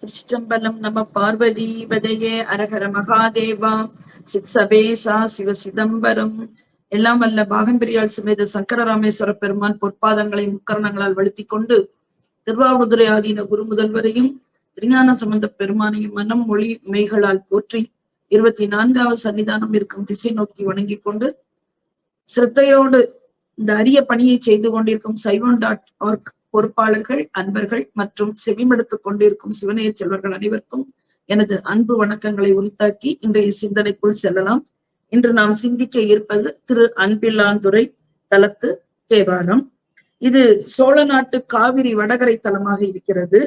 திருச்சிற்றம்பலம் நம பார்வதி பதையே அரஹர மகாதேவா. சித்சபேசா சிவ சிதம்பரம். எல்லாம் வல்ல பாகம்பிரியால் சமேத சங்கரராமேஸ்வர பெருமான் பொற்பாதங்களை முக்கரணங்களால் வழுத்திக் கொண்டு திருவாவூதுரை ஆதீன குரு முதல்வரையும் திருஞான சம்பந்த பெருமானையும் மனம் மொழி மெய்களால் போற்றி இருபத்தி நான்காவது சன்னிதானம் இருக்கும் திசை நோக்கி வணங்கிக் கொண்டு சிரத்தையோடு இந்த அரிய பணியை செய்து கொண்டிருக்கும் சைவன் டாட் ஆர்க் பொறுப்பாளர்கள் அன்பர்கள் மற்றும் செவிமடுத்துக் கொண்டிருக்கும் சிவனைய செல்வர்கள் அனைவருக்கும் எனது அன்பு வணக்கங்களை உரித்தாக்கி இன்றைய சிந்தனைக்குள் செல்லலாம். இன்று நாம் சிந்திக்க இருப்பது திரு. அன்பில்லாந்துறை தலத்து தேவாரம். இது சோழ நாட்டு காவிரி வடகரை தலமாக இருக்கிறது.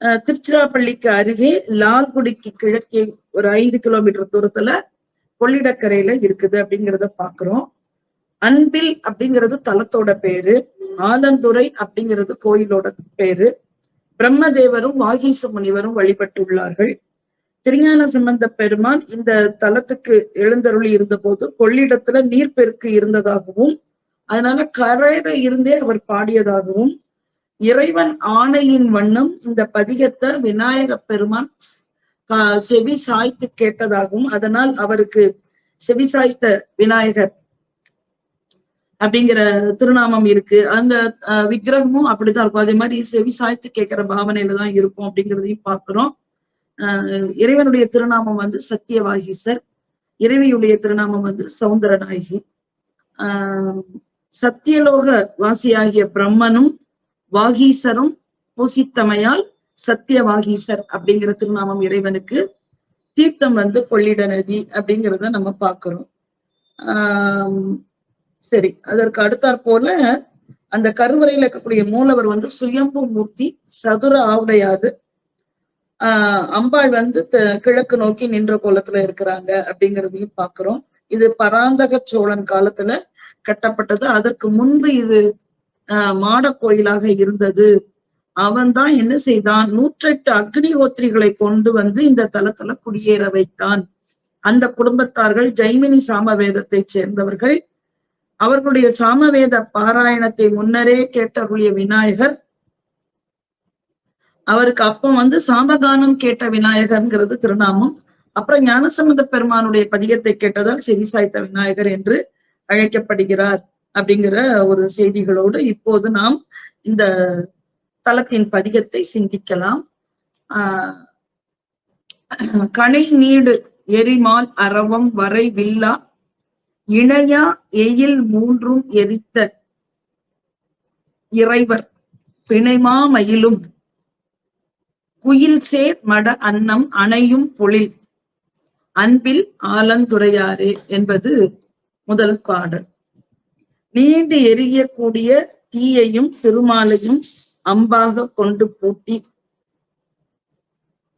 அஹ் திருச்சிராப்பள்ளிக்கு அருகே லால்குடிக்கு கிழக்கே ஒரு ஐந்து கிலோமீட்டர் தூரத்துல கொள்ளிடக்கரையில இருக்குது அப்படிங்கிறத பாக்குறோம் அன்பில் அப்படிங்கிறது தலத்தோட பேரு ஆலந்துறை அப்படிங்கிறது கோயிலோட பேரு. பிரம்மதேவரும் வாகீச முனிவரும் வழிபட்டுள்ளார்கள். திருஞான சம்பந்த பெருமான் இந்த தலத்துக்கு எழுந்தருளி இருந்த போது கொள்ளிடத்துல நீர்ப்பெருக்கு இருந்ததாகவும் அதனால கரையில இருந்தே அவர் பாடியதாகவும் இறைவன் ஆணையின் வண்ணம் இந்த பதிகத்தை விநாயக பெருமான் செவி சாய்த்து கேட்டதாகவும் அதனால் அவருக்கு செவி சாய்த்த விநாயகர் அப்படிங்கிற திருநாமம் இருக்கு. அந்த விக்கிரகமும் அப்படிதான் இருக்கும். அதே மாதிரி செவி சாய்த்து கேட்கிற பாவனையில தான் இருக்கும் அப்படிங்கிறதையும் பார்க்கிறோம். ஆஹ் இறைவனுடைய திருநாமம் வந்து சத்தியவாகிசர் இறைவியுடைய திருநாமம் வந்து சௌந்தரநாயகி ஆஹ் சத்தியலோக வாசியாகிய பிரம்மனும் வாகீசரும் பூசித்தமையால் சத்தியவாகீசர் அப்படிங்கிற திருநாமம் இறைவனுக்கு தீர்த்தம் வந்து கொள்ளிட நதி அப்படிங்கிறத நம்ம பார்க்கிறோம். ஆஹ் சரி அதற்கு அடுத்தாற் போல அந்த கருவறையில இருக்கக்கூடிய மூலவர் வந்து சுயம்பு மூர்த்தி சதுர ஆவுடையாது ஆஹ் அம்பாள் வந்து கிழக்கு நோக்கி நின்ற கோலத்துல இருக்கிறாங்க அப்படிங்கிறதையும் பாக்குறோம். இது பராந்தக சோழன் காலத்துல கட்டப்பட்டது. அதற்கு முன்பு இது ஆஹ் மாட கோயிலாக இருந்தது. அவன் தான் என்ன செய்தான்? நூற்றெட்டு அக்னிஹோத்திரிகளை கொண்டு வந்து இந்த தலத்துல குடியேற வைத்தான். அந்த குடும்பத்தார்கள் ஜெய்மினி சாமவேதத்தை சேர்ந்தவர்கள். அவர்களுடைய சாமவேத பாராயணத்தை முன்னரே கேட்டருளிய விநாயகர் அவருக்கு அப்போ வந்து சாமகானம் கேட்ட விநாயகர்ங்கிறது திருநாமம். அப்புறம் ஞானசம்பந்த பெருமானுடைய பதிகத்தை கேட்டதால் செவிசாய்த்த விநாயகர் என்று அழைக்கப்படுகிறார் அப்படிங்கிற ஒரு செய்திகளோடு இப்போது நாம் இந்த தலத்தின் பதிகத்தை சிந்திக்கலாம். ஆஹ் கனை நீடு எரிமால் அரவம் வரை வில்லா இணையா எயில் மூன்றும் எரித்த இறைவர் பிணைமாமயிலும் குயில் சேர் மட அன்னம் அணையும் பொழில். அன்பில் ஆலந்துரையாரே என்பது முதல் பாடல். நீண்டு எரியக்கூடிய தீயையும் திருமாலையும் அம்பாக கொண்டு பூட்டி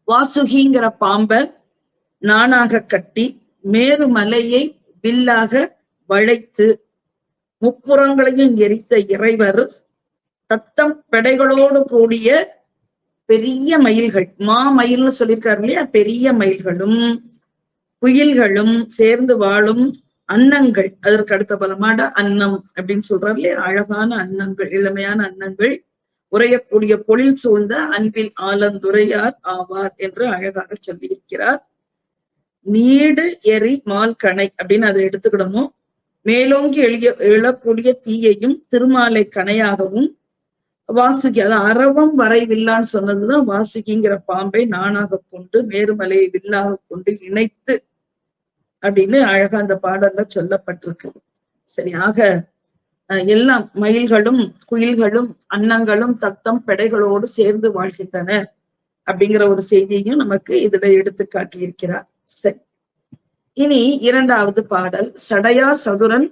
வாசுகிங்கிற பாம்ப நானாக கட்டி மேருமலையை வில்லாக வளைத்து முப்புறங்களையும் எரித்த இறைவர் தத்தம் பெடைகளோடு கூடிய பெரிய மயில்கள் மா மயில்னு சொல்லியிருக்காரு இல்லையா? பெரிய மயில்களும் குயில்களும் சேர்ந்து வாழும் அன்னங்கள். அதற்கு அடுத்த பலமாட அன்னம் அப்படின்னு சொல்றாரு இல்லையா? அழகான அன்னங்கள் இளமையான அன்னங்கள். உரையக்கூடிய பொழில் சூழ்ந்த அன்பில் ஆலந்துரையார் ஆவார் என்று அழகாக சொல்லியிருக்கிறார். நீடு எரி மால் கணை அப்படின்னு அதை எடுத்துக்கிடணும். மேலோங்கி எழிய எழக்கூடிய தீயையும் திருமாலை கணையாகவும் வாசுகி அதாவது அரவம் வரை வில்லான்னு சொன்னதுதான் வாசுகிங்கிற பாம்பை நானாக கொண்டு மேருமலையை வில்லாக கொண்டு இணைத்து அப்படின்னு அழகா அந்த பாடல்ல சொல்லப்பட்டிருக்கு. சரி ஆக எல்லாம் மயில்களும் குயில்களும் அன்னங்களும் தத்தம் பெடைகளோடு சேர்ந்து வாழ்கின்றன அப்படிங்கிற ஒரு செய்தியையும் நமக்கு இதுல எடுத்து காட்டியிருக்கிறார். இனி இரண்டாவது பாடல் சடையார் சதுரன்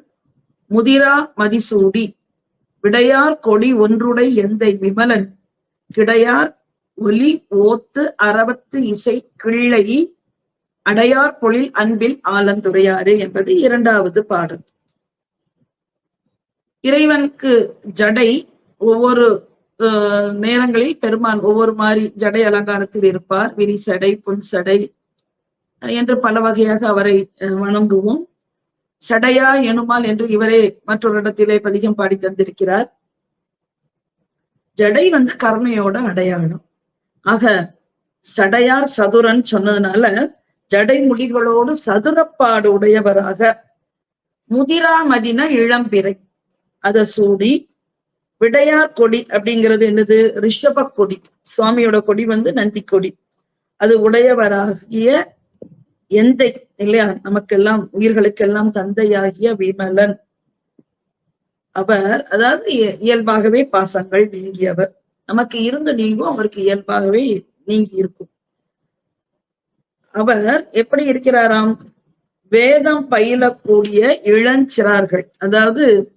முதிரா மதிசூடி விடையார் கொடி ஒன்றுடை எந்தை விமலன் கிடையார் ஒலி ஓத்து அறவத்து இசை கிள்ளை அடையார் பொழில் அன்பில் ஆலந்துரையாறு என்பது இரண்டாவது பாடல். இறைவனுக்கு ஜடை ஒவ்வொரு நேரங்களில் பெருமான் ஒவ்வொரு மாதிரி ஜடை அலங்காரத்தில் இருப்பார். விரிசடை புன்சடை என்று பல வகையாக அவரை வணங்குவோம். சடையா எனுமால் என்று இவரே மற்றொரு இடத்திலே பதிகம் பாடி தந்திருக்கிறார். ஜடை வந்து கருணையோட அடையாளம். ஆக சடையார் சதுரன் சொன்னதுனால ஜடை ஜடைமுடிகளோடு சதுரப்பாடு உடையவராக முதிராமதின இளம்பிறை. அத சூடி விடையார் கொடி அப்படிங்கிறது என்னது? ரிஷப கொடி. சுவாமியோட கொடி வந்து நந்தி கொடி. அது உடையவராகிய எந்தை இல்லையா? நமக்கெல்லாம் உயிர்களுக்கெல்லாம் தந்தையாகிய விமலன். அவர் அதாவது இயல்பாகவே பாசங்கள் நீங்கியவர். நமக்கு இருந்து நீங்கும் அவருக்கு இயல்பாகவே நீங்கி இருக்கும் அவர் எப்படி இருக்கிறாராம்? வேதம் பயிலக்கூடிய இளஞ்சிறார்கள். அதாவது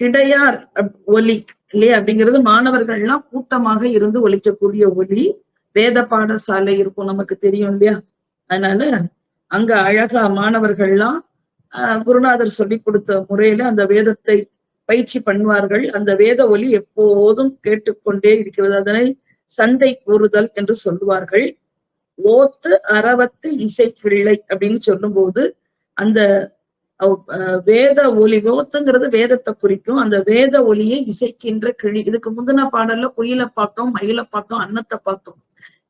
கிடையார் அப்- ஒலி இல்லையா? அப்படிங்கிறது மாணவர்கள் எல்லாம் கூட்டமாக இருந்து ஒலிக்கக்கூடிய ஒலி. வேத பாடசாலை இருக்கும் நமக்கு தெரியும் இல்லையா? அதனால அங்க அழகா மாணவர்கள்லாம் குருநாதர் சொல்லி கொடுத்த முறையில அந்த வேதத்தை பயிற்சி பண்ணுவார்கள். அந்த வேத ஒலி எப்போதும் கேட்டுக்கொண்டே இருக்கிறது. அதனை சந்தை கூறுதல் என்று சொல்லுவார்கள். ஓத்து அறவத்து இசை கிள்ளை அப்படின்னு சொல்லும்போது அந்த வேத ஒலி ஓத்துங்கிறது வேதத்தை குறிக்கும். அந்த வேத ஒலியை இசைக்கின்ற கிளி இதுக்கு முந்தின பாடல்ல குயில பார்த்தோம் மயிலை பார்த்தோம் அன்னத்தை பார்த்தோம்.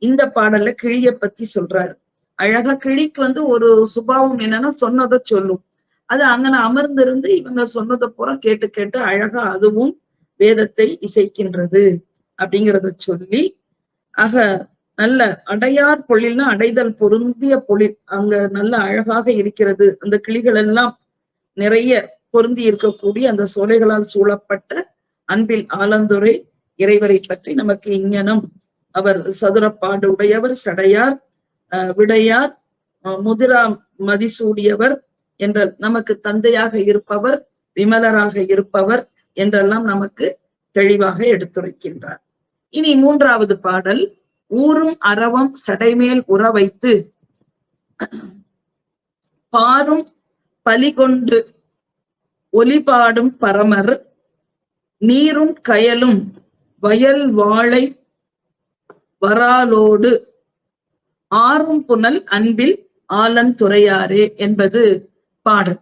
இந்த பாடல்ல கிளிய பத்தி சொல்றாரு. அழகா கிளிக்கு வந்து ஒரு சுபாவம் என்னன்னா சொன்னதை சொல்லும். அது அங்கன அமர்ந்திருந்து இவங்க சொன்னதை பூரா கேட்டு கேட்டு அழகா அதுவும் வேதத்தை இசைக்கின்றது அப்படிங்கிறத சொல்லி ஆக நல்ல அடையார் பொழில்னா அடைதல் பொருந்திய பொழில். அங்க நல்ல அழகாக இருக்கிறது. அந்த கிளிகள் எல்லாம் நிறைய பொருந்தி இருக்கக்கூடிய அந்த சோலைகளால் சூழப்பட்ட அன்பில் ஆலந்துரை இறைவரை பற்றி நமக்கு இங்ஙனம். அவர் சதுரப்பாடு உடையவர் சடையார். விடையார் முதிரா மதிசூடியவர் என்ற நமக்கு தந்தையாக இருப்பவர் விமலராக இருப்பவர் என்றெல்லாம் நமக்கு தெளிவாக எடுத்துரைக்கின்றார். இனி மூன்றாவது பாடல் ஊரும் அறவம் சடைமேல் உற வைத்து பாரும் பலிகொண்டு ஒலிபாடும் பரமர் நீரும் கயலும் வயல் வாழை வராலோடு ஆறும் புனல் அன்பில் ஆலந்துறையாரே என்பது பாடல்.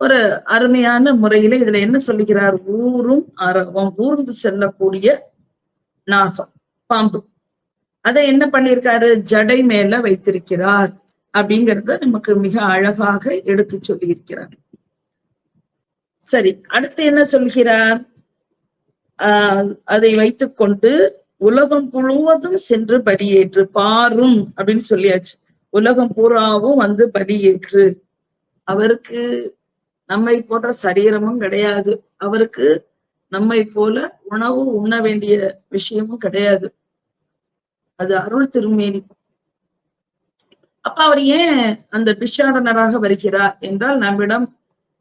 ஒரு அருமையான முறையில இதுல என்ன சொல்லுகிறார்? ஊரும் அறவம் ஊர்ந்து செல்லக்கூடிய நாகம் பாம்பு. அதை என்ன பண்ணியிருக்காரு? ஜடை மேல வைத்திருக்கிறார் அப்படிங்கிறத நமக்கு மிக அழகாக எடுத்து சொல்லி இருக்கிறார் சரி அடுத்து என்ன சொல்கிறார்? ஆஹ் அதை வைத்துக்கொண்டு உலகம் முழுவதும் சென்று படியேற்று பாரும் அப்படின்னு சொல்லியாச்சு. உலகம் பூராவும் வந்து படியேற்று. அவருக்கு நம்மை போன்ற சரீரமும் கிடையாது. அவருக்கு நம்மை போல உணவு உண்ண வேண்டிய விஷயமும் கிடையாது. அது அருள் திருமேனி. அப்ப அவர் ஏன் அந்த பிஷாடனராக வருகிறார் என்றால் நம்மிடம்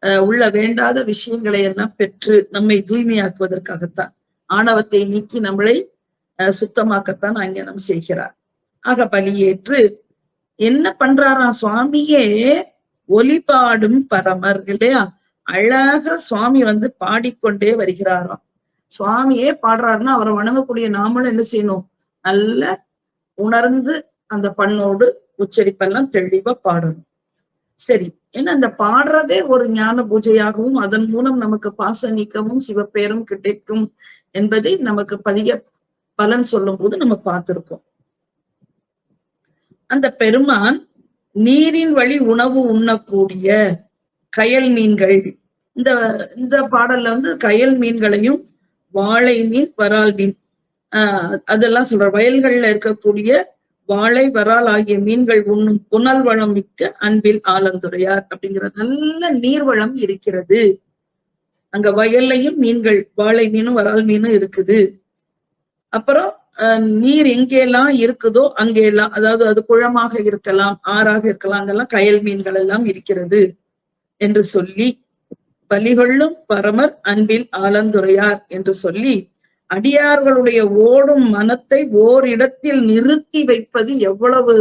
அஹ், உள்ள வேண்டாத விஷயங்களை எல்லாம் பெற்று நம்மை தூய்மையாக்குவதற்காகத்தான். ஆணவத்தை நீக்கி நம்மளை சுத்தமாக்கத்தான் அங்கனம் செய்கிறார். ஆக பலியேற்று என்ன பண்றாராம் சுவாமியே? ஒலிபாடும் பரமர் இல்லையா? அழகா சுவாமி வந்து பாடிக்கொண்டே வருகிறாராம். சுவாமியே பாடுறாருன்னா அவரை வணங்கக்கூடிய நாமளும் என்ன செய்யணும்? நல்ல உணர்ந்து அந்த பண்ணோடு உச்சரிப்பெல்லாம் தெளிவா பாடணும். சரி ஏன்னா அந்த பாடுறதே ஒரு ஞான பூஜையாகவும் அதன் மூலம் நமக்கு பாச நீக்கமும் சிவப்பேரும் கிடைக்கும் என்பதை நமக்கு பதிய பலன் சொல்லும் போது நம்ம பார்த்திருக்கோம். அந்த பெருமான் நீரின் வழி உணவு உண்ணக்கூடிய கயல் மீன்கள். இந்த இந்த பாடல்ல வந்து கயல் மீன்களையும் வாழை மீன் வரால் மீன். ஆஹ் அதெல்லாம் சொல்ற வயல்கள்ல இருக்கக்கூடிய வாழை வரால் ஆகிய மீன்கள் உண்ணும் புனல் வளம் மிக்க அன்பில் ஆலந்துரையார் அப்படிங்கிற நல்ல நீர்வளம் இருக்கிறது. அங்க வயல்லையும் மீன்கள் வாழை மீனும் வரால் மீனும் இருக்குது. அப்புறம் அஹ், நீர் எங்கெல்லாம் இருக்குதோ அங்கெல்லாம் அதாவது அது குளமாக இருக்கலாம் ஆறாக இருக்கலாம் அங்கெல்லாம் கயல் மீன்கள் எல்லாம் இருக்கிறது என்று சொல்லி பலிகொள்ளும் பரமர் அன்பில் ஆலந்துரையார் என்று சொல்லி அடியார்களுடைய ஓடும் மனத்தை ஓரிடத்தில் நிறுத்தி வைப்பது எவ்வளவு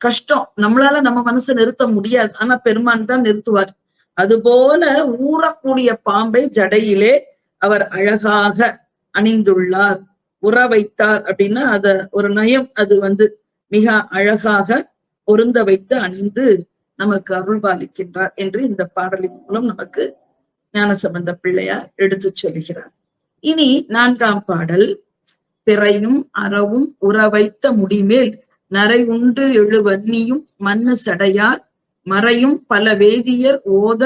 கஷ்டம். நம்மளால நம்ம மனசு நிறுத்த முடியாது. ஆனா பெருமான் தான் நிறுத்துவார். அதுபோல ஊறக்கூடிய பாம்பை ஜடையிலே அவர் அழகாக அணிந்துள்ளார். உற வைத்தார் அப்படின்னா அத ஒரு நயம் அது வந்து மிக அழகாக பொருந்த வைத்து அணிந்து நமக்கு அருள்பாலிக்கின்றார் என்று இந்த பாடலின் மூலம் நமக்கு ஞானசம்பந்த பிள்ளையார் எடுத்து சொல்கிறார். இனி நான்காம் பாடல் பிறையும் அறவும் உறவைத்த முடிமேல் நரை உண்டு எழுவன்னியும் மண்ணு சடையார் மறையும் பல வேதியர் ஓத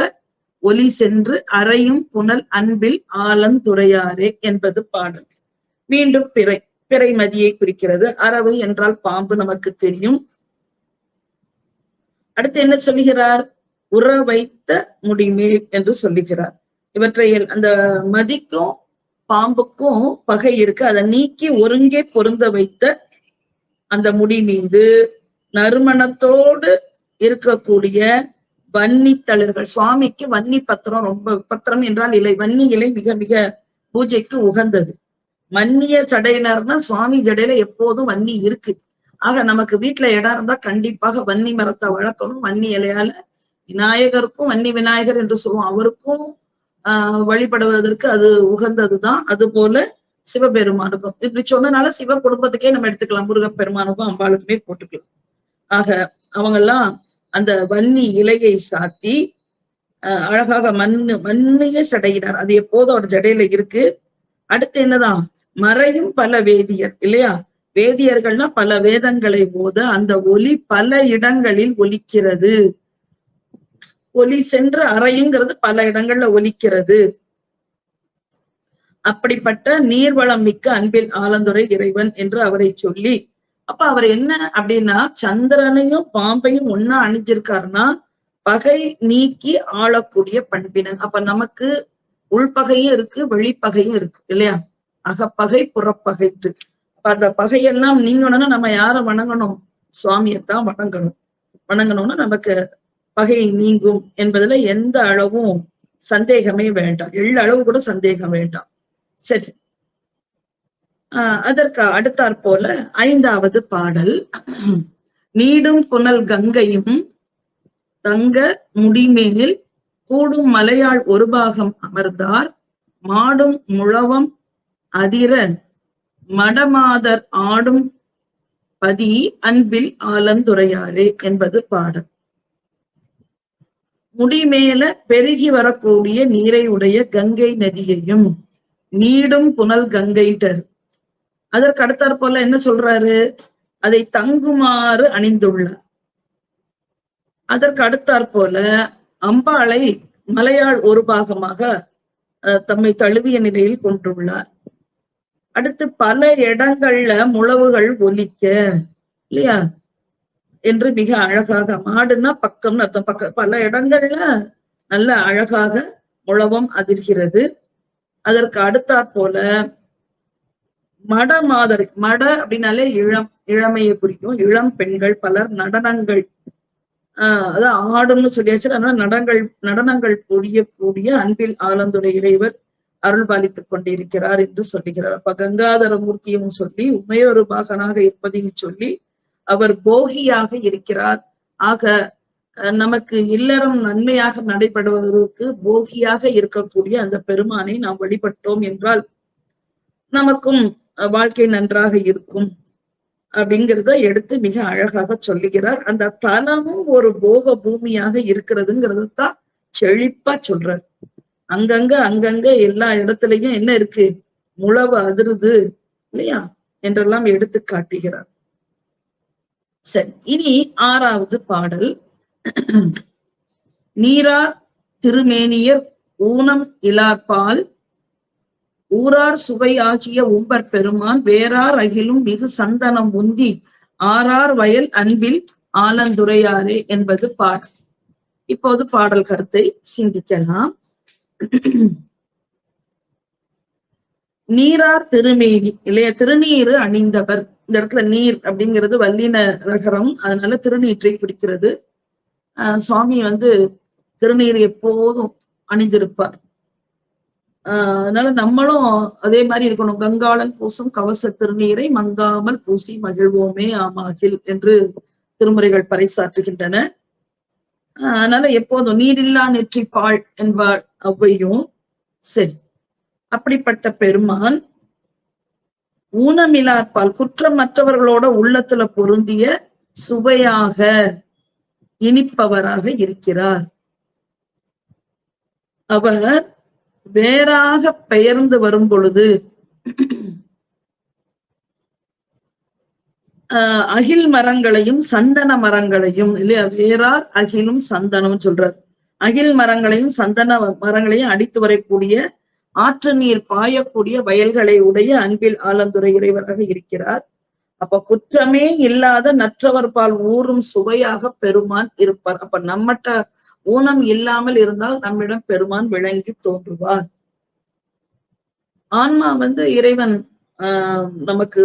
ஒலி சென்று அறையும் புனல் அன்பில் ஆலந்துறையாரே என்பது பாடல். மீண்டும் பிறை பிறை மதியை குறிக்கிறது. அறவை என்றால் பாம்பு நமக்கு தெரியும். அடுத்து என்ன சொல்லுகிறார்? உற வைத்த முடிமேல் என்று சொல்லுகிறார். இவற்றை அந்த மதிக்கும் பாம்புக்கும் பகை இருக்கு. அதை நீக்கி ஒருங்கே பொருந்த வைத்த அந்த முடி மீது நறுமணத்தோடு இருக்கக்கூடிய வன்னி தளிர்கள். சுவாமிக்கு வன்னி பத்திரம் ரொம்ப பத்திரம் என்றால் இலை. வன்னி இலை மிக மிக பூஜைக்கு உகந்தது. மன்னிய சடையினர்னா சுவாமி ஜடையில எப்போதும் வன்னி இருக்கு. ஆக நமக்கு வீட்டுல இடம் இருந்தா கண்டிப்பாக வன்னி மரத்தை வளர்க்கணும். வன்னி இலையால விநாயகருக்கும் வன்னி விநாயகர் என்று சொல்லுவோம். அவருக்கும் ஆஹ் வழிபடுவதற்கு அது உகந்ததுதான். அது போல சிவபெருமானுக்கும். இப்படி சொன்னனால சிவ குடும்பத்துக்கே நம்ம எடுத்துக்கலாம். முருகப்பெருமானுக்கும் அம்பாளுக்குமே போட்டுக்கலாம். ஆக அவங்க எல்லாம் அந்த வன்னி இலையை சாத்தி அஹ் அழகாக மண்ணு மண்ணையே சடையினார். அது எப்போதும் அவர் ஜடையில இருக்கு. அடுத்து என்னதான்? மறையும் பல வேதியர் இல்லையா? வேதியர்கள்னா பல வேதங்களை போத அந்த ஒலி பல இடங்களில் ஒலிக்கிறது. ஒலி சென்று அறையுங்கிறது பல இடங்கள்ல ஒலிக்கிறது. அப்படிப்பட்ட நீர்வளம் மிக்க அன்பில் ஆலந்துரை இறைவன் என்று அவரை சொல்லி அப்ப அவர் என்ன அப்படின்னா சந்திரனையும் பாம்பையும் ஒன்னா அணிஞ்சிருக்காருன்னா பகை நீக்கி ஆளக்கூடிய பண்பினன். அப்ப நமக்கு உள்பகையும் இருக்கு வெளிப்பகையும் இருக்கு இல்லையா? அகப்பகை புறப்பகைட்டு அந்த பகையெல்லாம் நீங்கணும்னா நம்ம யார வணங்கணும்? சுவாமியத்தான் வணங்கணும். வணங்கணும்னா நமக்கு பகை நீங்கும் என்பதுல எந்த அளவும் சந்தேகமே வேண்டாம். எள்ளளவு கூட சந்தேகம் வேண்டாம். சரி. ஆஹ் அதற்கு அடுத்தாற் போல ஐந்தாவது பாடல். நீடும் புனல் கங்கையும் தங்க முடிமேல் கூடும் மலையாள் ஒரு பாகம் அமர்ந்தார். மாடும் முழவம் அதிர மடமாதர் ஆடும் பதி அன்பில் ஆலந்துரையாரே என்பது பாடல். முடிமேல பெருகி வரக்கூடிய நீரை உடைய கங்கை நதியையும் நீடும் புனல் கங்கைட்டர் அதற்கு அடுத்தாற் போல என்ன சொல்றாரு? அதை தங்குமாறு அணிந்துள்ளார். அதற்கு அடுத்தாற் போல அம்பாளை மலையாள் ஒரு பாகமாக தம்மை தழுவிய நிலையில் கொண்டுள்ளார். அடுத்து பல இடங்கள்ல முழவுகள் ஒலிக்க இல்லையா? என்று மிக அழகாக மாடுன்னா பக்கம்னு அர்த்தம். பக்க பல இடங்கள்ல நல்ல அழகாக முழவம் அதிர்கிறது. அதற்கு அடுத்தாற் போல மட மாதிரி மட அப்படின்னாலே இளம் இளமையை குறிக்கும். இளம் பெண்கள் பலர் நடனங்கள் ஆஹ் அதான் ஆடும்னு சொல்லியாச்சு. அதனால நடனங்கள் நடனங்கள் புரியக்கூடிய அன்பில் ஆலந்துடைய இறைவர் அருள் பாலித்துக் கொண்டிருக்கிறார் என்று சொல்லுகிறார். அப்ப கங்காதர மூர்த்தியும் சொல்லி உமையொரு பாகனாக இருப்பதையும் சொல்லி அவர் போகியாக இருக்கிறார். ஆக நமக்கு இல்லறம் நன்மையாக நடைபெறுவதற்கு போகியாக இருக்கக்கூடிய அந்த பெருமானை நாம் வழிபட்டோம் என்றால் நமக்கும் வாழ்க்கை நன்றாக இருக்கும் அப்படிங்கிறத எடுத்து மிக அழகாக சொல்லுகிறார். அந்த தலமும் ஒரு போக பூமியாக இருக்கிறதுங்கிறது தான் செழிப்பா சொல்றார். அங்கங்க அங்கங்க எல்லா இடத்துலயும் என்ன இருக்கு? முழவு அதிருது இல்லையா? என்றெல்லாம் எடுத்து காட்டுகிறார். சரி இனி ஆறாவது பாடல். நீரா திருமேனியர் ஊனம் இலார்பால் ஊரார் சுவை ஆகிய உம்பர் பெருமான் வேறார் அகிலும் மிகு சந்தனம் உந்தி ஆறார் வயல் அன்பில் ஆலந்துரையாரே என்பது பாடல். இப்போது பாடல் கருத்தை சிந்திக்கலாம். நீரார் திருமேனி இல்லையா? திருநீரு அணிந்தவர். இந்த இடத்துல நீர் அப்படிங்கிறது வல்லின நகரம் அதனால திருநீற்றை குறிக்கிறது. ஆஹ் சுவாமி வந்து திருநீர் எப்போதும் அணிந்திருப்பார். ஆஹ் அதனால நம்மளும் அதே மாதிரி இருக்கணும். கங்காளன் பூசும் கவச திருநீரை மங்காமல் பூசி மகிழ்வோமே ஆமாகில் என்று திருமுறைகள் பறைசாற்றுகின்றன. அதனால எப்போதும் நீரில்லா நெற்றி பால் என்பார். அவ்வையும் சரி. அப்படிப்பட்ட பெருமான் ஊனமில்லாப்பால் குற்றமற்றவர்களோட உள்ளத்துல பொருந்திய சுவையாக இனிப்பவராக இருக்கிறார். அவர் வேறாக பெயர்ந்து வரும் பொழுது ஆஹ் அகில் மரங்களையும் சந்தன மரங்களையும் இல்லையா வேறார் அகிலும் சந்தனம் சொல்றார். அகில் மரங்களையும் சந்தன மரங்களையும் அடித்து வரக்கூடிய ஆற்று நீர் பாயக்கூடிய வயல்களை உடைய அன்பில் ஆலந்துரை இறைவராக இருக்கிறார். அப்ப குற்றமே இல்லாத நற்றவர் பால் ஊறும் சுவையாக பெருமான் இருப்பார். அப்ப நம்மட்ட ஊனம் இல்லாமல் இருந்தால் நம்மிடம் பெருமான் விளங்கி தோன்றுவார். ஆன்மா வந்து இறைவன் ஆஹ் நமக்கு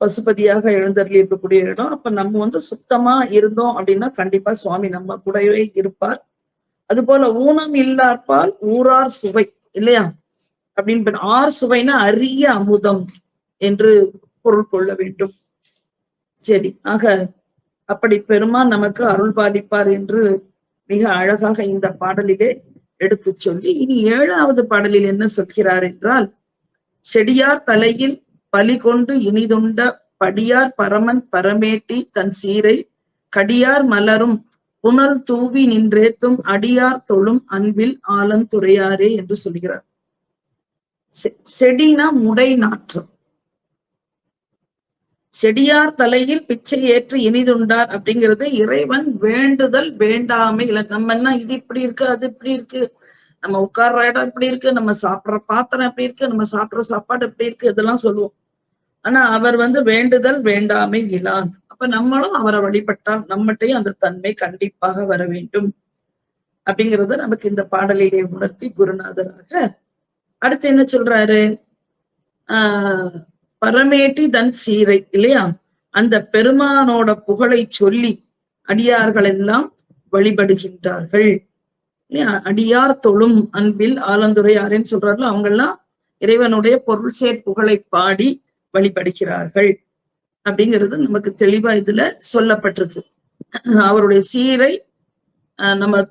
பசுபதியாக எழுந்தருளி இருக்கக்கூடிய இடம். அப்ப நம்ம வந்து சுத்தமா இருந்தோம் அப்படின்னா கண்டிப்பா சுவாமி நம்ம கூடவே இருப்பார். அது போல ஊனம் இல்லாப்பால் ஊரார் சுவை இல்லையா? அப்படின்னு ஆர் சுவைனா அரிய அமுதம் என்று பொருள் கொள்ள வேண்டும். சரி ஆக அப்படி பெருமான் நமக்கு அருள் பாலிப்பார் என்று மிக அழகாக இந்த பாடலிலே எடுத்து சொல்லி இனி ஏழாவது பாடலில் என்ன சொல்கிறார் என்றால் செடியார் தலையில் பலி கொண்டு இனிதுண்ட படியார் பரமன் பரமேட்டி தன் சீரை கடியார் மலரும் புனல் தூவி நின்றேத்தும் அடியார் தொழும் அன்பில் ஆலந்துரையாரே என்று சொல்கிறார். செடினா முடை நாற்றம். செடியார் தலையில் பிச்சை ஏற்று இனிதுண்டார் அப்படிங்கிறது இறைவன் வேண்டுதல் வேண்டாமை. இல்ல நம்ம என்ன இது இப்படி இருக்கு அது இப்படி இருக்கு? நம்ம உட்கார்ற இடம் இப்படி இருக்கு நம்ம சாப்பிடுற பாத்திரம் எப்படி இருக்கு நம்ம சாப்பிடுற சாப்பாடு எப்படி இருக்கு இதெல்லாம் சொல்லுவோம். ஆனா அவர் வந்து வேண்டுதல் வேண்டாமை இலான். அப்ப நம்மளும் அவரை வழிபட்டால் நம்மகிட்டையும் அந்த தன்மை கண்டிப்பாக வர வேண்டும். அப்படிங்கறத நமக்கு இந்த பாடலிலே உணர்த்தி குருநாதராக அடுத்து என்ன சொல்றாரு? ஆஹ் பரமேட்டி தன் சீரை இல்லையா? அந்த பெருமானோட புகழை சொல்லி அடியார்கள் எல்லாம் வழிபடுகின்றார்கள். இல்லையா? அடியார் தொழும் அன்பில் ஆலந்துரையாருன்னு சொல்றாருல அவங்க எல்லாம் இறைவனுடைய பொருள் சேர் புகழை பாடி வழிபடுகிறார்கள். அப்படிங்கிறது நமக்கு தெளிவா இதுல சொல்லப்பட்டிருக்கு. அவருடைய சீரை நம்ம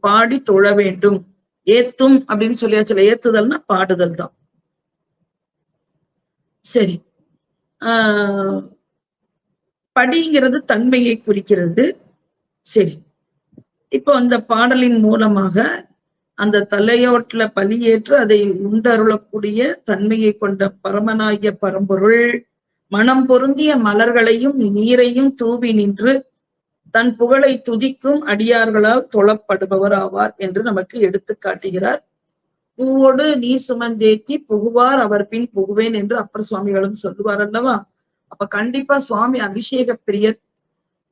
பாடி தொழ வேண்டும். ஏத்தும் அப்படின்னு சொல்லியாச்சுல ஏத்துதல்னா பாடுதல் தான். சரி. ஆஹ் படிங்கிறது தன்மையை குறிக்கிறது. சரி. இப்போ அந்த பாடலின் மூலமாக அந்த தலையோட்டில் பலியேற்று அதை உண்டருளக்கூடிய தன்மையை கொண்ட பரமனாகிய பரம்பொருள் மனம் பொருந்திய மலர்களையும் நீரையும் தூவி நின்று தன் புகழை துதிக்கும் அடியார்களால் தொழப்படுபவர் ஆவார் என்று நமக்கு எடுத்து காட்டுகிறார். பூவோடு நீ சுமந்தேத்தி புகுவார் அவர் பின் புகுவேன் என்று அப்பர் சுவாமிகளும் சொல்லுவார் அல்லவா? அப்ப கண்டிப்பா சுவாமி அபிஷேக பிரியர்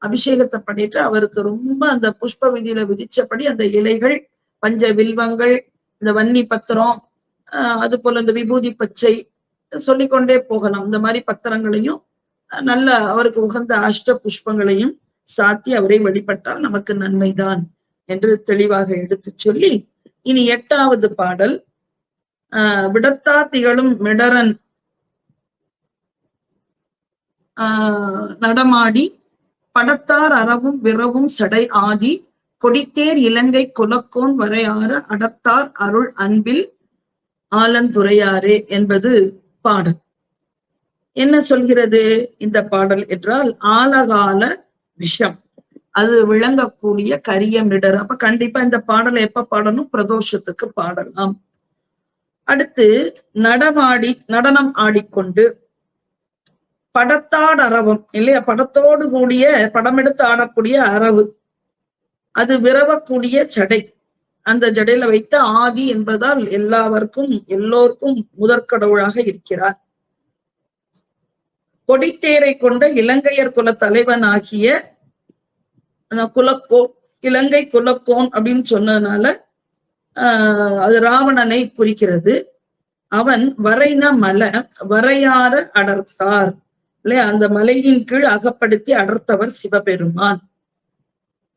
அபிஷேகத்தை பண்ணிட்டு அவருக்கு ரொம்ப அந்த புஷ்ப விதியில விதிச்சபடி அந்த இலைகள் பஞ்ச வில்வங்கள் இந்த வன்னி பத்திரம் ஆஹ் அது போல இந்த விபூதி பச்சை சொல்லிக்கொண்டே போகலாம் இந்த மாதிரி பத்திரங்களையும் நல்ல அவருக்கு உகந்த அஷ்ட புஷ்பங்களையும் சாத்தி அவரை வழிபட்டால் நமக்கு நன்மைதான் என்று தெளிவாக எடுத்து சொல்லி இனி எட்டாவது பாடல் ஆஹ் விடத்தா திகழும் மிடரன் ஆஹ் நடமாடி படத்தார் அறவும் விரவும் சடை ஆதி கொடித்தேர் இலங்கை குலக்கோன் வரையாற அடர்த்தார் அருள் அன்பில் ஆலந்துரையாரே என்பது பாடல். என்ன சொல்கிறது இந்த பாடல் என்றால் ஆலகால விஷம். அது விளங்கக்கூடிய கரிய மிடர் அப்ப கண்டிப்பா இந்த பாடலை எப்ப பாடணும்? பிரதோஷத்துக்கு பாடலாம். அடுத்து நடமாடி நடனம் ஆடிக்கொண்டு. படத்தாடு அரவம் இல்லையா? படத்தோடு கூடிய படம் எடுத்து ஆடக்கூடிய அரவு அது விரவக்கூடிய சடை. அந்த ஜடையில வைத்த ஆதி என்பதால் எல்லாவர்க்கும் எல்லோருக்கும் முதற்கடவுளாக இருக்கிறார். கொடித்தேரை கொண்ட இலங்கையர் குல தலைவன் ஆகிய அந்த குலக்கோ இலங்கை குலக்கோன் அப்படின்னு சொன்னதுனால ஆஹ் அது ராவணனை குறிக்கிறது. அவன் வரைன மலை வரையார அடர்த்தார். இல்லையா? அந்த மலையின் கீழ் அகப்படுத்தி அடர்த்தவர் சிவபெருமான்.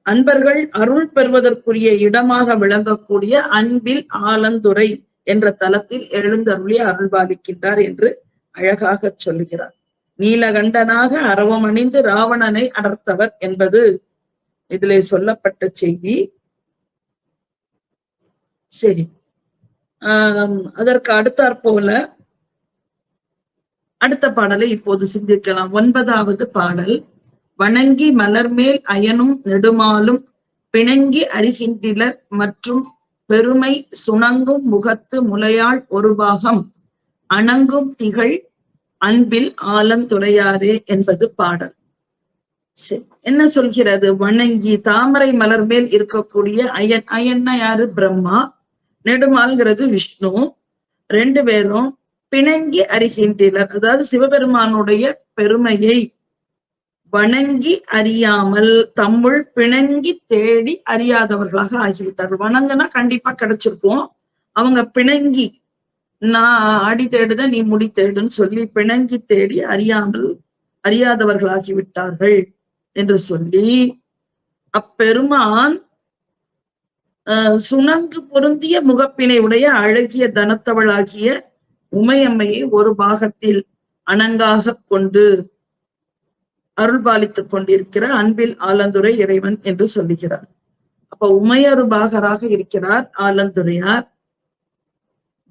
அன்பர்கள் அருள் பெறுவதற்குரிய இடமாக விளங்கக்கூடிய அன்பில் ஆலந்துரை என்ற தலத்தில் எழுந்தருளி அருள்பாலிக்கின்றார் என்று அழகாக சொல்லுகிறார். நீலகண்டனாக அரவம் அணிந்து ராவணனை அடர்த்தவர் என்பது இதிலே சொல்லப்பட்ட செய்தி. சரி. ஆஹ் அதற்கு அடுத்தாற் போல அடுத்த பாடலை இப்போது சிந்திக்கலாம். ஒன்பதாவது பாடல். வணங்கி மலர்மேல் அயனும் நெடுமாலும் பிணங்கி அறிகின்றனர் மற்றும் பெருமை சுணங்கும் முகத்து முலையாள் ஒரு பாகம். அணங்கும் திகழ் அன்பில் ஆலந்துறையாரே என்பது பாடல். சரி என்ன சொல்கிறது? வணங்கி தாமரை மலர் மேல் இருக்கக்கூடிய அயன் அயன்னா யாரு? பிரம்மா. நெடுமால்ங்கிறது விஷ்ணு. ரெண்டு பேரும் பிணங்கி அறிகின்றனர் அதாவது சிவபெருமானுடைய பெருமையை வணங்கி அறியாமல் தம்முள் பிணங்கி தேடி அறியாதவர்களாக ஆகிவிட்டார்கள். வணங்குனா கண்டிப்பா கிடைச்சிருக்கும். அவங்க பிணங்கி நான் அடி தேடுத நீ முடி தேடுன்னு சொல்லி பிணங்கி தேடி அறியாமல் அறியாதவர்களாகி விட்டார்கள் என்று சொல்லி அப்பெருமான் ஆஹ் சுணங்கு பொருந்திய முகப்பினை உடைய அழகிய தனத்தவளாகிய உமையம்மையை ஒரு பாகத்தில் அணங்காக கொண்டு அருள்பாலித்துக் கொண்டிருக்கிற அன்பில் ஆலந்துரை இறைவன் என்று சொல்லுகிறார். அப்ப உமையருபாகராக இருக்கிறார் ஆலந்துரையார்.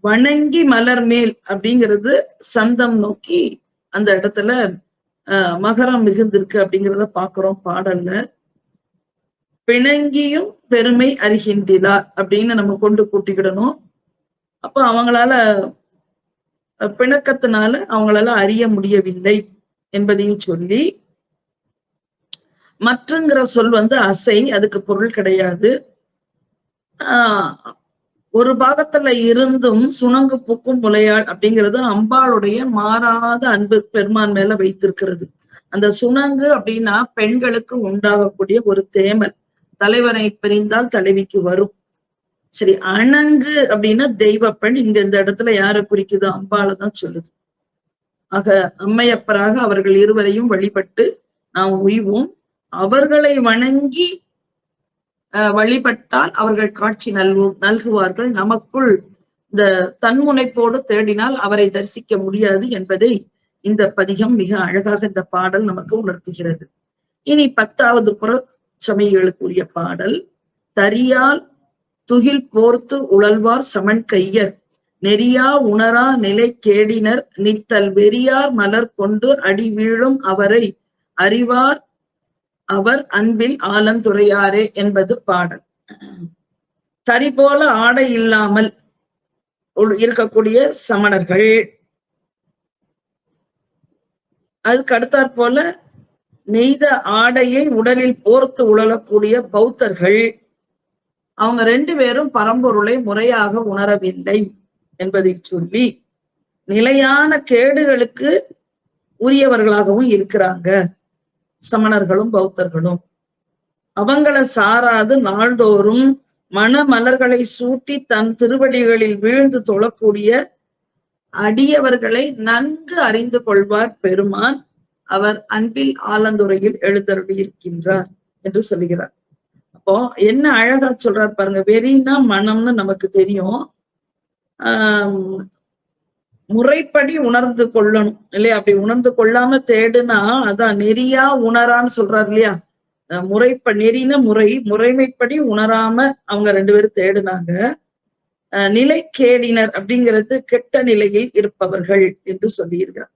வணங்கி மலர் மேல் அப்படிங்கிறது சந்தம் நோக்கி அந்த இடத்துல மகரம் மிகுந்திருக்கு அப்படிங்கிறத பாக்குறோம் பாடல்ல. பிணங்கியும் பெருமை அறிகின்றார் அப்படின்னு நம்ம கொண்டு கூட்டிக்கிடணும். அப்ப அவங்களால பிணக்கத்தினால அவங்களால அறிய முடியவில்லை என்பதையும் சொல்லி மற்றங்கிற சொல் வந்து அசை அதுக்கு பொருள் கிடையாது. ஆஹ் ஒரு பாகத்துல இருந்தும் சுணங்கு பூக்கும் முலையாள் அப்படிங்கிறது அம்பாளுடைய மாறாத அன்பு பெருமான் மேல வைத்திருக்கிறது. அந்த சுணங்கு அப்படின்னா பெண்களுக்கு உண்டாகக்கூடிய ஒரு தேமல். தலைவரை பிரிந்தால் தலைவிக்கு வரும். சரி அணங்கு அப்படின்னா தெய்வ பெண் இங்க இந்த இடத்துல யாரை குறிக்குது? அம்பாளை தான் சொல்லுது. ஆக அம்மையப்பராக அவர்கள் இருவரையும் வழிபட்டு நாம் உய்வோம். அவர்களை வணங்கி வழிபட்டால் அவர்கள் காட்சி நல்கு நல்குவார்கள். நமக்குள் இந்த தன்முனைப்போடு தேடினால் அவரை தரிசிக்க முடியாது என்பதை இந்த பதிகம் மிக அழகாக இந்த பாடல் நமக்கு உணர்த்துகிறது. இனி பத்தாவது புற சமயங்களுக்குரிய பாடல். தரியால் துகில் போர்த்து உழல்வார் சமன் கையர். நெறியா உணரா நிலை கேடினர். நித்தல் வெறியார் மலர் கொண்டு அடி வீழும் அவரை அறிவார் அவர் அன்பில் ஆலந்துரையாரே என்பது பாடல். தரி போல ஆடை இல்லாமல் இருக்கக்கூடிய சமணர்கள். அதுக்கு அடுத்தாற் போல நெய்த ஆடையை உடலில் போர்த்து உழலக்கூடிய பௌத்தர்கள். அவங்க ரெண்டு பேரும் பரம்பொருளை முறையாக உணரவில்லை என்பதை சொல்லி நிலையான கேடுகளுக்கு உரியவர்களாகவும் இருக்கிறாங்க. சமணர்களும் பௌத்தர்களும். அவங்கள சாராது நாள்தோறும் மன மலர்களை சூட்டி தன் திருவடிகளில் வீழ்ந்து தொழக்கூடிய அடியவர்களை நன்கு அறிந்து கொள்வார் பெருமான். அவர் அன்பில் ஆலந்துறையில் எழுதியிருக்கின்றார் என்று சொல்லுகிறார். அப்போ என்ன அழகா சொல்றார் பாருங்க வெறினா மனம்னு நமக்கு தெரியும். ஆஹ் முறைப்படி உணர்ந்து கொள்ளணும் இல்லையா? அப்படி உணர்ந்து கொள்ளாம தேடுனா அதான் நெறியா உணரான்னு சொல்றாரு இல்லையா? முறைப்ப நெறின முறை முறைமைப்படி உணராம அவங்க ரெண்டு பேரும் தேடுனாங்க. நிலை கேடினர் அப்படிங்கிறது கெட்ட நிலையில் இருப்பவர்கள் என்று சொல்லியிருக்கிறார்.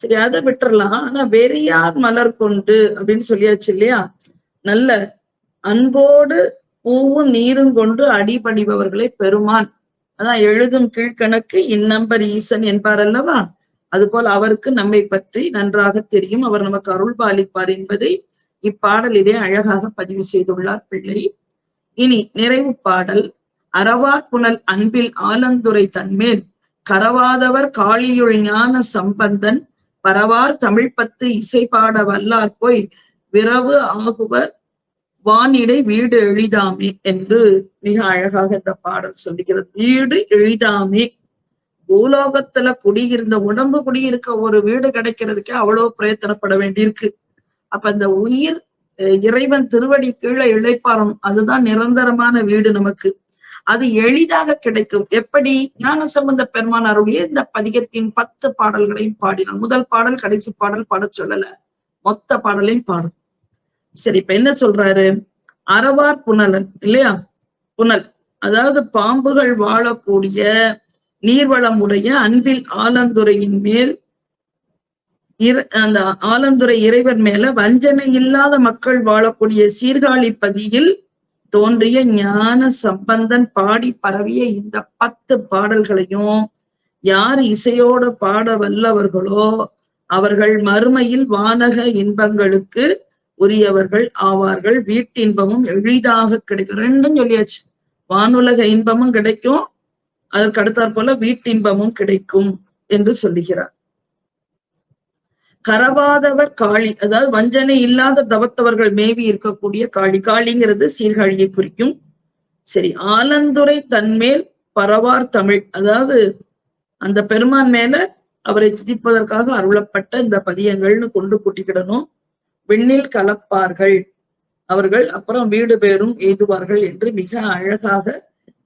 சரி அதை விட்டுறலாம். ஆனா வெறியார் மலர் கொண்டு அப்படின்னு சொல்லியாச்சு இல்லையா? நல்ல அன்போடு பூவும் நீரும் கொண்டு அடிபணிபவர்களை பெருமான் அதான் எழுதும் கீழ்கணக்கு இந்நம்பர் ஈசன் என்பார் அல்லவா? அதுபோல் அவருக்கு நம்மை பற்றி நன்றாக தெரியும். அவர் நமக்கு அருள் பாலிப்பார் என்பதை இப்பாடலிலே அழகாக பதிவு செய்துள்ளார் பிள்ளை. இனி நிறைவு பாடல். அறவார் புனல் அன்பில் ஆலந்துரை தன்மேல் கரவாதவர் காளியுள் ஞான சம்பந்தன் பரவார் தமிழ் பத்து இசை பாட வல்லார் போய் விரவு ஆகுவர் வானிடை வீடு எளிதாமே என்று மிக அழகாக இந்த பாடல் சொல்லுகிறது. வீடு எளிதாமே. பூலோகத்துல குடியிருந்த உடம்பு குடியிருக்க ஒரு வீடு கிடைக்கிறதுக்கே அவ்வளவு பிரயத்தனப்பட வேண்டியிருக்கு. அப்ப இந்த உயிர் இறைவன் திருவடி கீழே இழைப்பாரம். அதுதான் நிரந்தரமான வீடு நமக்கு. அது எளிதாக கிடைக்கும். எப்படி? ஞான சம்பந்த பெருமானாருடைய இந்த பதிகத்தின் பத்து பாடல்களையும் பாடினான். முதல் பாடல் கடைசி பாடல் பாட சொல்லல. மொத்த பாடலையும் பாடும் சரி இப்ப என்ன சொல்றாரு? அறவார் புனலன் இல்லையா? புனல். அதாவது பாம்புகள் வாழக்கூடிய நீர்வளம் உடைய அன்பில் ஆலந்துறையின் மேல் அந்த ஆலந்துறை இறைவர் மேல வஞ்சனை இல்லாத மக்கள் வாழக்கூடிய சீர்காழி பதியில் தோன்றிய ஞான சம்பந்தன் பாடி பரவிய இந்த பத்து பாடல்களையும் யார் இசையோட பாட வல்லவர்களோ அவர்கள் மறுமையில் வானக இன்பங்களுக்கு உரியவர்கள் ஆவார்கள். வீட்டின்பமும் எளிதாக கிடைக்கும். ரெண்டும் சொல்லியாச்சு. வானுலக இன்பமும் கிடைக்கும். அதற்கு அடுத்தாற் போல வீட்டின்பமும் கிடைக்கும் என்று சொல்லுகிறார். கரவாதவர் காளி அதாவது வஞ்சனை இல்லாத தவத்தவர்கள் மேவி இருக்கக்கூடிய காளி. காளிங்கிறது சீர்காழியை குறிக்கும். சரி ஆலந்துரை தன்மேல் பரவார் தமிழ். அதாவது அந்த பெருமான் மேல அவரை துதிப்பதற்காக அருளப்பட்ட இந்த பதியங்கள்னு கொண்டு கூட்டிக்கிடணும். விண்ணில் கலப்பார்கள். அவர்கள் அப்புறம் வீடு பேரும் எய்துவார்கள் என்று மிக அழகாக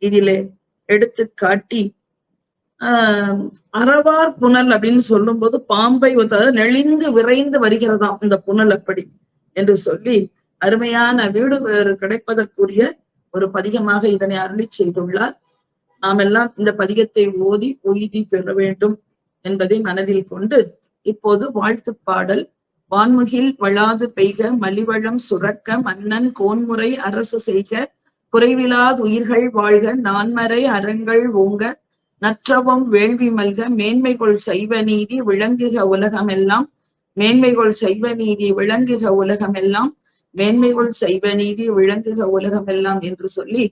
இதிலே எடுத்து காட்டி ஆஹ் அறவார் புனல் அப்படின்னு சொல்லும் போது பாம்பை அதாவது நெளிந்து விரைந்து வருகிறதாம் இந்த புனல் அப்படி என்று சொல்லி அருமையான வீடு வேறு கிடைப்பதற்குரிய ஒரு பதிகமாக இதனை அருளி செய்துள்ளார். நாம் எல்லாம் இந்த பதிகத்தை ஓதி உய்தி பெற வேண்டும் என்பதை மனதில் கொண்டு இப்போது வாழ்த்து பாடல் வான்முகில் வளாது பெய்க மலிவளம் சுரக்க மன்னன் கோன்முறை அரசு செய்க. குறைவிலாது உயிர்கள் வாழ்க நான்மறை அறங்கள் ஓங்க. நற்றவம் வேள்வி மல்க மேன்மைகொள் சைவ நீதி விளங்குக உலகமெல்லாம். மேன்மைகொள் சைவ நீதி விளங்குக உலகமெல்லாம். மேன்மைகொள் சைவ நீதி விளங்குக உலகமெல்லாம் என்று சொல்லி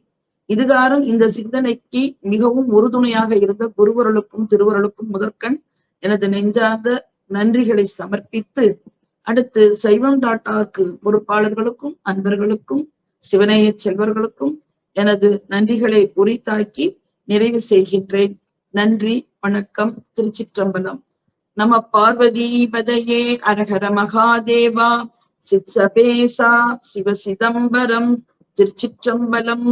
இதுகாரும் இந்த சிந்தனைக்கு மிகவும் உறுதுணையாக இருந்த குருவருளுக்கும் திருவருளுக்கும் முதற்கண் எனது நெஞ்சார்ந்த நன்றிகளை சமர்ப்பித்து அடுத்து சைவம் டாட்டாக்கு பொறுப்பாளர்களுக்கும் அன்பர்களுக்கும் சிவனைய செல்வர்களுக்கும் எனது நன்றிகளை உரித்தாக்கி நிறைவு செய்கின்றேன். நன்றி வணக்கம் திருச்சிற்றம்பலம். நம பார்வதி பதையே அரஹர மகாதேவா சித்சபேசா சிவ சிதம்பரம் திருச்சிற்றம்பலம்.